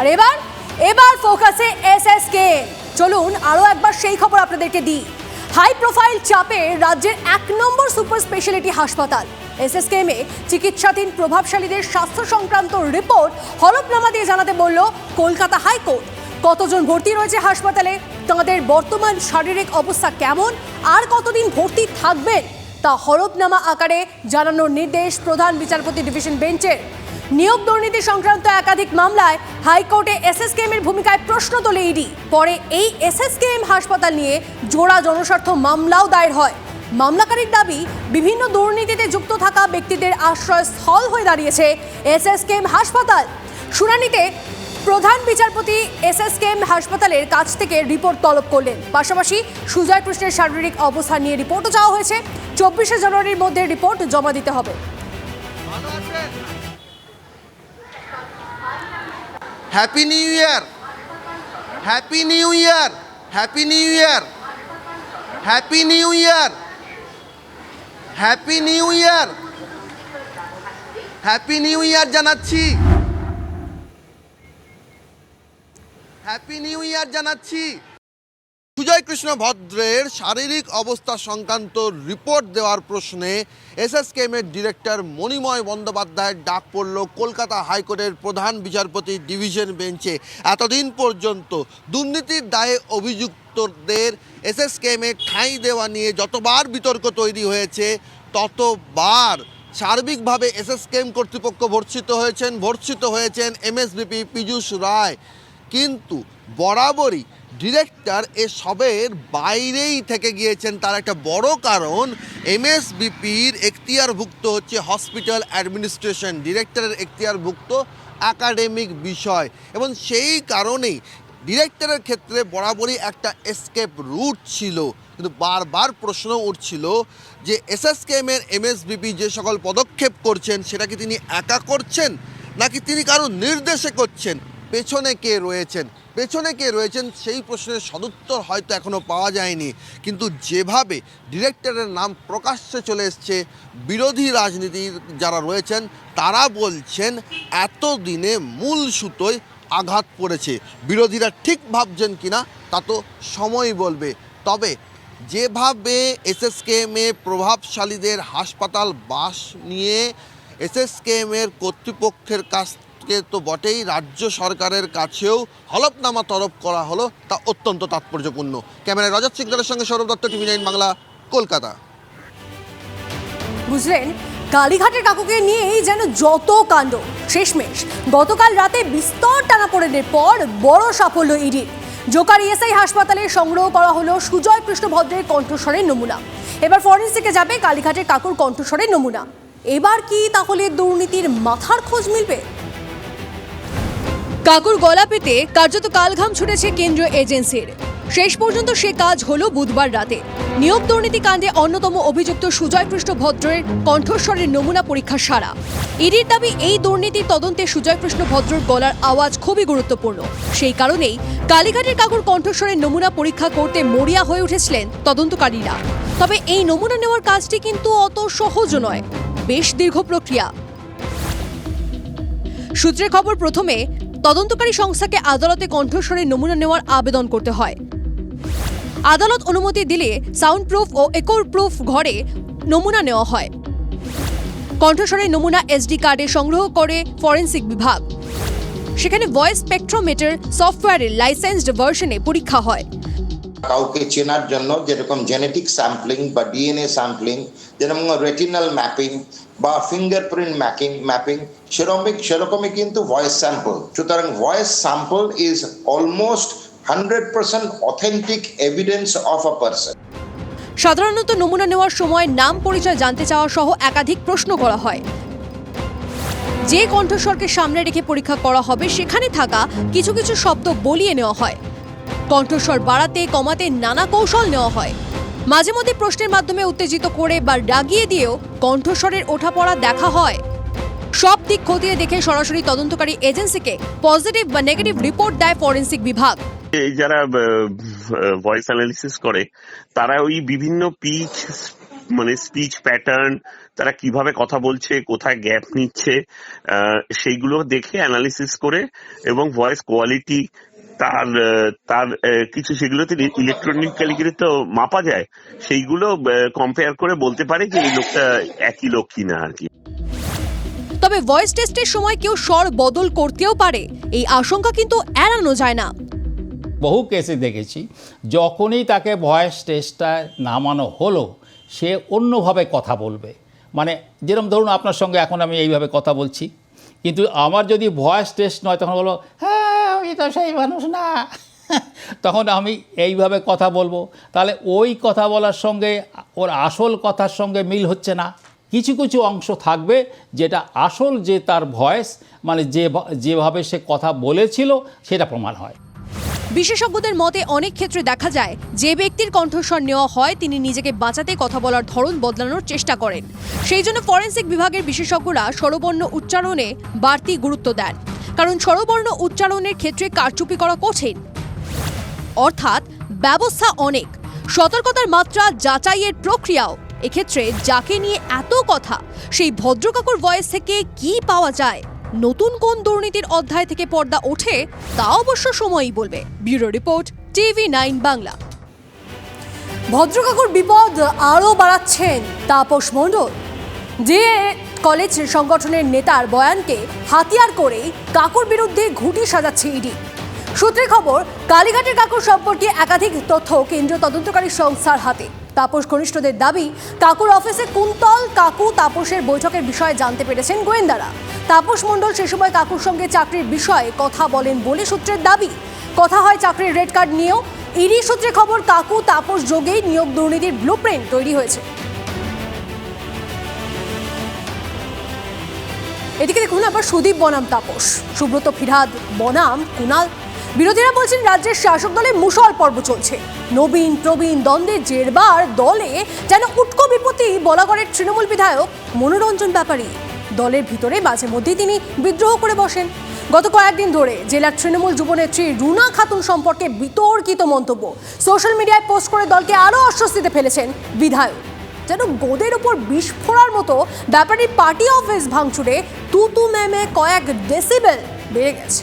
আর এবার এবার ফোকাসে এসএসকে চলুন আরও একবার সেই খবর আপনাদেরকে দিই। হাই প্রোফাইল চাপে রাজ্যের এক নম্বর সুপার স্পেশালিটি হাসপাতাল। এস এস এসএসকেএমে চিকিৎসাধীন প্রভাবশালীদের স্বাস্থ্য সংক্রান্ত রিপোর্ট হলফনামা দিয়ে জানাতে বলল কলকাতা হাইকোর্ট। কতজন ভর্তি রয়েছে হাসপাতালে? তাঁদের বর্তমান শারীরিক অবস্থা কেমন? আর কতদিন ভর্তি থাকবেন? তা হলফনামা আকারে জানানোর নির্দেশ প্রধান বিচারপতি ডিভিশন বেঞ্চের। নিয়োগ দুর্নীতি সংক্রান্ত একাধিক মামলায় হাইকোর্টে এসএসকেএম এর ভূমিকায় প্রশ্ন তোলে ইডি। পরে এই এসএসকেএম হাসপাতাল নিয়ে জোড়া জনস্বার্থ মামলাও দায়ের হয়। মামলাকারীর দাবি, বিভিন্ন দুর্নীতিতে যুক্ত থাকা ব্যক্তিদের আশ্রয়স্থল হয়ে দাঁড়িয়েছে এসএসকেএম হাসপাতাল। শুনানিতে প্রধান বিচারপতি এস এস এসএসকেএম হাসপাতালের কাছ থেকে রিপোর্ট তলব করলেন। পাশাপাশি সুজয় কৃষ্ণের শারীরিক অবস্থা নিয়ে রিপোর্টও চাওয়া হয়েছে। চব্বিশে জানুয়ারির মধ্যে রিপোর্ট জমা দিতে হবে। Happy new year happy new year happy new year happy new year happy new year happy new year জানাচ্ছি। হ্যাপি নিউ ইয়ার জানাচ্ছি। সুজয় কৃষ্ণ ভদ্রের শারীরিক অবস্থা সংক্রান্ত রিপোর্ট দেওয়ার প্রশ্নে এসএসকেএমের ডিরেক্টর মণিময় বন্দ্যোপাধ্যায়ের ডাক পড়ল কলকাতা হাইকোর্টের প্রধান বিচারপতি ডিভিশন বেঞ্চে এতদিন পর্যন্ত দুর্নীতির দায়ে অভিযুক্তদের এসএসকেএমে ঠাঁই দেওয়া নিয়ে যতবার বিতর্ক তৈরি হয়েছে, ততবার সার্বিকভাবে এসএসকেএম কর্তৃপক্ষ ভর্ৎসিত হয়েছেন ভর্ৎসিত হয়েছেন এমএসবিপি পীযূষ রায়। কিন্তু বরাবরই ডিরেক্টর এসবের বাইরেই থেকে গিয়েছেন তার একটা বড় কারণ, এমএসবিপির এখতিয়ারভুক্ত হচ্ছে হসপিটাল অ্যাডমিনিস্ট্রেশন, ডিরেক্টরের এখতিয়ারভুক্ত একাডেমিক বিষয়। এবং সেই কারণেই ডিরেক্টরের ক্ষেত্রে বরাবরই একটা এসকেপ রুট ছিল। কিন্তু বারবার প্রশ্ন উঠছিল যে এস এস এসএসকেএমের এমএসবিপি যে সকল পদক্ষেপ করছেন, সেটা কি তিনি একা করছেন? নাকি তিনি কারও নির্দেশে করছেন? পেছনে কে রয়েছেন? পেছনে কে রয়েছেন সেই প্রশ্নের সদুত্তর হয়তো এখনও পাওয়া যায়নি। কিন্তু যেভাবে ডিরেক্টরের নাম প্রকাশ্যে চলে এসছে, বিরোধী রাজনীতির যারা রয়েছেন, তারা বলছেন এতদিনে মূল সুতোয় আঘাত পড়েছে। বিরোধীরা ঠিক ভাবছেন কিনা, তা তো সময় বলবে। তবে যেভাবে এসএসকেএমে প্রভাবশালীদের হাসপাতাল বাস নিয়ে এসএসকেএমের কর্তৃপক্ষের কাছ থেকে তো বটেই রাজ্য সরকারের কাছেও হলফনামা তরফ করা হলো, তা অত্যন্ত তাৎপর্যপূর্ণ। ক্যামেরায় রজত সিকদারের সঙ্গে সৌরভ দত্ত, টিভি নাইন বাংলা, কলকাতা। বুঝলেন? কালীঘাটের কাকুকে নিয়েই যেন যত কাণ্ড, শেষমেশ গতকাল রাতে বিস্তর টানা টানাপোড়েনের পর বড় সাফল্য ইডির। জোকার ইএসআই হাসপাতালে সংগ্রহ করা হলো সুজয় কৃষ্ণ ভদ্রের কণ্ঠস্বরের নমুনা। এবার ফরেন্সিকে যাবে কালীঘাটের কাকুর কণ্ঠস্বরের নমুনা। এবার কি তাহলে দুর্নীতির মাথার খোঁজ মিলবে? কাকুর গলা পেতে কার্যত কালঘাম ছুটেছে কেন্দ্রীয় এজেন্সির। শেষ পর্যন্ত সে কাজ হলো বুধবার রাতে। নিয়োগ দুর্নীতি কাণ্ডে অন্যতম অভিযুক্ত সুজয় কৃষ্ণ ভদ্রের কণ্ঠস্বরের নমুনা পরীক্ষা সারা ইডির দাবি, এই দুর্নীতির তদন্তে সুজয় কৃষ্ণ ভদ্রর গলার আওয়াজ খুবই গুরুত্বপূর্ণ। সেই কারণেই কালীঘাটের কাকুর কণ্ঠস্বরের নমুনা পরীক্ষা করতে মরিয়া হয়ে উঠেছিলেন তদন্তকারীরা। তবে এই নমুনা নেওয়ার কাজটি কিন্তু অত সহজ নয়। বেশ দীর্ঘ প্রক্রিয়া। সূত্রের খবর, প্রথমে তদন্তকারী সংস্থাকে আদালতে কণ্ঠস্বরের নমুনা নেওয়ার আবেদন করতে হয়। আদালত অনুমতি দিলে সাউন্ড প্রুফ ও একর প্রুফ ঘরে নমুনা নেওয়া হয়। কণ্ঠস্বরের নমুনা এসডি কার্ডে সংগ্রহ করে ফরেন্সিক বিভাগ। সেখানে ভয়েস স্পেকট্রোমিটার, সফটওয়্যারের লাইসেন্সড ভার্সনে পরীক্ষা হয়। কাউকে চেনার জন্য যেরকম জেনেটিক স্যাম্পলিং বা ডিএনএ স্যাম্পলিং যেরকম রেটিনাল ম্যাপিং বা ফিঙ্গারপ্রিন্ট ম্যাপিং ম্যাপিং সেরকমই সেরকমই কিন্তু ভয়েস স্যাম্পল সুতরাং voice sample is almost hundred percent authentic evidence of a person সাধারণত নমুনা নেওয়ার সময় নাম পরিচয় জানতে চাওয়া সহ একাধিক প্রশ্ন করা হয়। যে কণ্ঠস্বরকে সামনে রেখে পরীক্ষা করা হবে, সেখানে থাকা কিছু কিছু শব্দ বলিয়ে নেওয়া হয়। কণ্ঠস্বর বাড়াতে, কমাতে নানা কৌশল নেওয়া হয়। মাঝে মধ্যে প্রশ্নের মাধ্যমে উত্তেজিত করে বা ডাগিয়ে দিয়েও কণ্ঠস্বরের ওঠাপড়া দেখা হয়। সব দিক খতিয়ে দেখে সরাসরি তদন্তকারী এজেন্সিকে পজিটিভ বা নেগেটিভ রিপোর্ট দেয় ফরেন্সিক বিভাগ। এই যারা ভয়েস অ্যানালিসিস করে, তারা ওই বিভিন্ন পিচ মানে স্পিচ প্যাটার্ন, তারা কীভাবে কথা বলছে, কোথায় গ্যাপ নিচ্ছে সেইগুলো দেখে অ্যানালিসিস করে এবং ভয়েস কোয়ালিটি তার তার কিছু সেগুলোতে ইলেকট্রনিক্যালি তো মাপা যায় সেইগুলো কম্পেয়ার করে বলতে পারে যে এই লোকটা একই লোক কিনা আর কি। তবে ভয়েস টেস্টের সময় কেউ স্বর বদল করতেও পারে এই আশঙ্কা কিন্তু এড়ানো যায় না। বহু কেসে দেখেছি যখনই তাকে ভয়েস টেস্টটা নামানো হলো সে অন্যভাবে কথা বলবে। মানে যেরকম ধরুন আপনার সঙ্গে এখন আমি এইভাবে কথা বলছি কিন্তু আমার যদি ভয়েস টেস্ট নয় তখন বলো হ্যাঁ আমি তো সেই মানুষ না। তখন আমি এইভাবে কথা বলব। তাহলে ওই কথা বলার সঙ্গে, ওর আসল কথার সঙ্গে মিল হচ্ছে না। কিছু কিছু অংশ থাকবে যেটা আসল যে তার ভয়েস মানে যে যেভাবে সে কথা বলেছিল, সেটা প্রমাণ হয়। বিশেষজ্ঞদের মতে অনেক ক্ষেত্রে দেখা যায়, যে ব্যক্তির কণ্ঠস্বর নেওয়া হয়, তিনি নিজেকে বাঁচাতে কথা বলার ধরন বদলানোর চেষ্টা করেন। সেই জন্য ফরেন্সিক বিভাগের বিশেষজ্ঞরা স্বরবর্ণ উচ্চারণে বাড়তি গুরুত্ব দেন। কারণ স্বরবর্ণ উচ্চারণের ক্ষেত্রে কারচুপি করা কঠিন। অর্থাৎ ব্যবস্থা অনেক। সতর্কতার মাত্রা যাচাইয়ের প্রক্রিয়াও। এক্ষেত্রে যাকে নিয়ে এত কথা, সেই ভদ্রকাকুর ভয়েস থেকে কি পাওয়া যায়? নতুন কোন দুর্নীতির অধ্যায় থেকে পর্দা ওঠে, তা অবশ্য সময়ই বলবে। Bureau report, TV nine Bangla. ভদ্রকাকুর বিপদ আরও বাড়াচ্ছেন তাপস মণ্ডল। যে কলেজ সংগঠনের নেতার বয়ানকে হাতিয়ার করে কাকুর বিরুদ্ধে ঘুঁটি সাজাচ্ছে ইডি। সূত্রে খবর, কালীঘাটের কাকুর সম্পর্কে একাধিক তথ্য কেন্দ্রীয় তদন্তকারী সংস্থার হাতে। তাপস ঘনিষ্ঠদের দাবি, কাকুর অফিসে কুন্তল কাকু তাপসের বৈঠকের বিষয়ে জানতে পেরেছেন গোয়েন্দারা। তাপস মণ্ডল সে সময় কাকুর সঙ্গে চাকরির বিষয়ে কথা বলেন বলে সূত্রের দাবি। কথা হয় চাকরির রেড কার্ড নিয়েও। ইডি সূত্রে খবর, কাকু তাপস যোগেই নিয়োগ দুর্নীতির ব্লুপ্রিন্ট তৈরি হয়েছে। এদিকে দেখুন আবার সুদীপ বনাম তাপস। সুব্রত ফিরাদ বনাম কুনাল বিরোধীরা বলছেন রাজ্যের শাসক দলে মুসল পর্ব চলছে। নবীন, প্রবীণ দ্বন্দ্বের জেরবার দলে যেন উটকো বিপত্তি বলাগড়ের তৃণমূল বিধায়ক মনোরঞ্জন ব্যাপারী। দলের ভিতরে মাঝে মধ্যেই তিনি বিদ্রোহ করে বসেন। গত কয়েকদিন ধরে জেলার তৃণমূল যুবনেত্রী রুনা খাতুন সম্পর্কে বিতর্কিত মন্তব্য। সোশ্যাল মিডিয়ায় পোস্ট করে দলকে আরও অস্বস্তিতে ফেলেছেন বিধায়ক। যেন গোদের উপর বিষ ফোড়ার মতো ব্যাপারী পার্টি অফিস ভাঙচুরে তুতু ম্যামে কয়েক ডেসিবেল বেড়ে গেছে।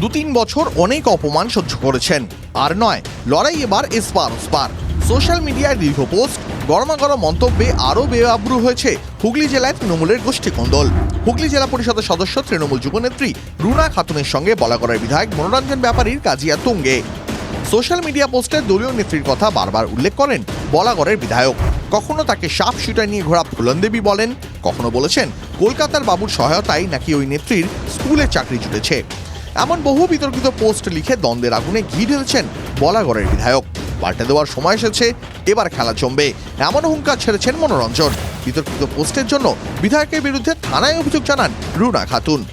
দু তিন বছর অনেক অপমান সহ্য করেছেন। আর নয়, লড়াই এবার এসপার ওসপার। সোশ্যাল মিডিয়ায় দীর্ঘ পোস্ট, গরমাগরম মন্তব্যে আরও বেআব্রু হয়েছে হুগলি জেলায় তৃণমূলের গোষ্ঠী কন্দল হুগলি জেলা পরিষদের সদস্য তৃণমূল যুবনেত্রী রুনা খাতুনের সঙ্গে বলাগড়ের বিধায়ক মনোরঞ্জন ব্যাপারীর কাজিয়া তুঙ্গে। সোশ্যাল মিডিয়া পোস্টে দলীয় নেত্রীর কথা বারবার উল্লেখ করেন বলাগড়ের বিধায়ক। কখনো তাকে সাপ শুটার নিয়ে ঘোরা ফুলন দেবী বলেন, কখনো বলেছেন কলকাতার বাবুর সহায়তায় নাকি ওই নেত্রীর স্কুলে চাকরি জুটেছে। এমন বহু বিতর্কিত পোস্ট লিখে দ্বন্দ্বের আগুনে ঘি ঢেলেছেন বলাগড়ের বিধায়ক। পাল্টে দেওয়ার সময় এসেছে, এবার খেলা জমবে। এমন হুঙ্কার ছেড়েছেন মনোরঞ্জন। বিতর্কিত পোস্টের জন্য বিধায়কের বিরুদ্ধে থানায় অভিযোগ জানান রুনা খাতুন।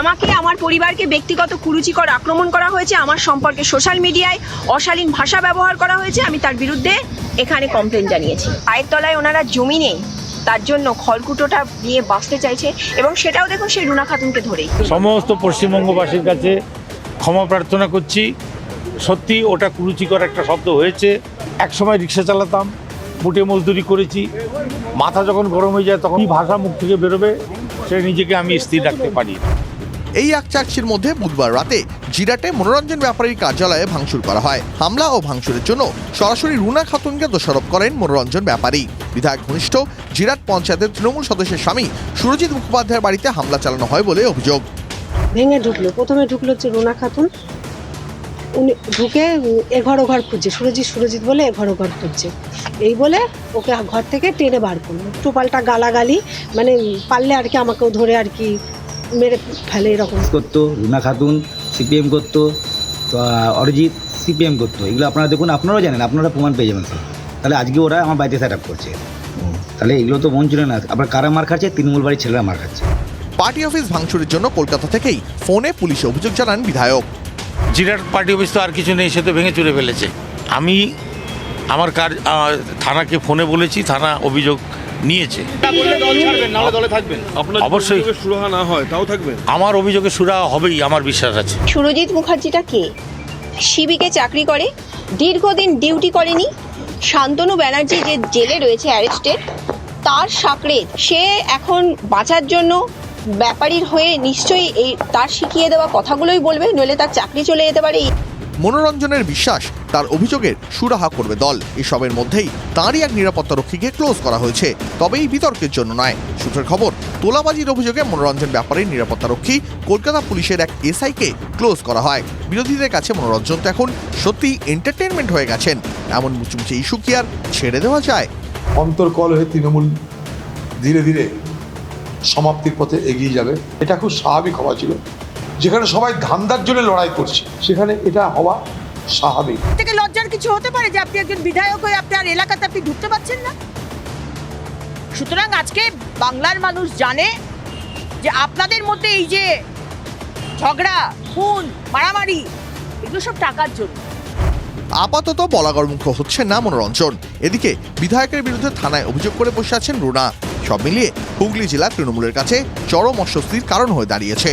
আমাকে, আমার পরিবারকে ব্যক্তিগত কুরুচিকর আক্রমণ করা হয়েছে, আমার সম্পর্কে সোশ্যাল মিডিয়ায় অশালীন ভাষা ব্যবহার করা হয়েছে, আমি তার বিরুদ্ধে এখানে কমপ্লেন জানিয়েছি। পায়ের তলায় ওনারা জমি নেই, তার জন্য খড়কুটোটা নিয়ে বাঁচতে চাইছে এবং সেটাও দেখুন সেই রুনা খাতুনকে ধরেই। সমস্ত পশ্চিমবঙ্গবাসীর কাছে ক্ষমা প্রার্থনা করছি। সত্যি ওটা কুরুচিকর একটা শব্দ হয়েছে। এক সময় রিক্সা চালাতাম মুটে মজদুরি করেছি। মাথা যখন গরম হয়ে যায় তখন ভাষা মুখ থেকে বেরোবে, সে নিজেকে আমি স্থির রাখতে পারি। এই আকচাকচির মধ্যে বুধবার রাতে জিরাটে মনোরঞ্জন ব্যাপারীর কার্যালয়ে ভাঙচুর করা হয়। হামলা ও ভাঙচুরের জন্য সরাসরি রুনা খাতুনকে দোষারোপ করেন মনোরঞ্জন ব্যাপারী। বিধায়ক ঘনিষ্ঠ জিরাট পঞ্চায়েতের তৃণমূল সদস্যের স্বামী সুরজিৎ মুখোপাধ্যায়ের বাড়িতে হামলা চালানো হয় বলে অভিযোগ। ভেঙে ঢুকলো। প্রথমে ঢুকলো হচ্ছে রুনা খাতুন। উনি ঢুকে এঘর ওঘর খুঁজছে। সুরজিৎ সুরজিৎ বলে এঘর ওঘর খুঁজছে। এই বলে ওকে ঘর থেকে টেনে বার করল। একটু পাল্টা গালাগালি মানে পারলে আর কি আমাকেও ধরে আর কি মেরে ফেলে এরকম। করতো রুনা খাতুন সিপিএম করতো অরিজিৎ সিপিএম করতো। এগুলো আপনারা দেখুন আপনারাও জানেন আপনারা প্রমাণ পেয়ে যাবেন স্যার তাহলে আজকে ওরা আমার বাড়িতে সেট আপ করছে। তাহলে এগুলো তো মন ছিল না। আবার কারা মার খাচ্ছে? তৃণমূল বাড়ির ছেলেরা মার খাচ্ছে। পার্টি অফিস ভাঙচুরের জন্য কলকাতা থেকেই ফোনে পুলিশে অভিযোগ জানান বিধায়ক। জিরাট পার্টি অফিস তো আর কিছু নেই সে তো ভেঙে চুরে ফেলেছে। আমি আমার কার থানাকে ফোনে বলেছি থানা অভিযোগ নিয়েছে। অবশ্যই। সুরাহা না হয় তাও থাকবেন আমার অভিযোগে সুরা হবেই আমার বিশ্বাস আছে। সুরজিৎ মুখার্জিটা কে? শিবিকে চাকরি করে দীর্ঘদিন ডিউটি করেনি। শান্তনু ব্যানার্জি যে জেলে রয়েছে অ্যারেস্টেড তার সাঁকড়ে সে এখন বাঁচার জন্য ব্যাপারীর হয়ে নিশ্চয়ই এই তার শিখিয়ে দেওয়া কথাগুলোই বলবে নইলে তার চাকরি চলে যেতে পারে। মনোরঞ্জনের বিশ্বাস তার অভিযোগের সুরাহা করবে দল। এসবের মধ্যেই তাঁরই এক নিরাপত্তারক্ষীকে ক্লোজ করা হয়েছে। তবে এই বিতর্কের জন্য নয়। সূত্রের খবর, তোলাবাজির অভিযোগে মনোরঞ্জন ব্যাপারে নিরাপত্তারক্ষী কলকাতা পুলিশের এক এসআইকে ক্লোজ করা হয়। বিরোধীদের কাছে মনোরঞ্জন তো এখন সত্যি এন্টারটেনমেন্ট হয়ে গেছেন। এমন মুচুমুচে ইস্যু কি আর ছেড়ে দেওয়া যায়? অন্তর্কল হয়ে তৃণমূল ধীরে ধীরে সমাপ্তির পথে এগিয়ে যাবে। এটা খুব স্বাভাবিক হওয়া ছিল। যেখানে সবাই ধান্দার জন্য লড়াই করছে সেখানে এটা হওয়া স্বাভাবিক। থেকে লজ্জার কিছু হতে পারে যে আপনি একজন বিধায়ক হয়ে আপনার এলাকাতে আপনি ঢুকতে পারছেন না? সুতরাং আজকে বাংলার মানুষ জানে যে আপনাদের মধ্যে এই যে ঝগড়া খুন মারামারি এগুলো সব টাকার জন্য। আপাতত বলাগড় মুখ্য হচ্ছে না মনোরঞ্জন। এদিকে বিধায়কের বিরুদ্ধে থানায় অভিযোগ করে বসে আছেন রুনা। সব মিলিয়ে হুগলি জেলা তৃণমূলের কাছে চরম অস্বস্তির কারণ হয়ে দাঁড়িয়েছে।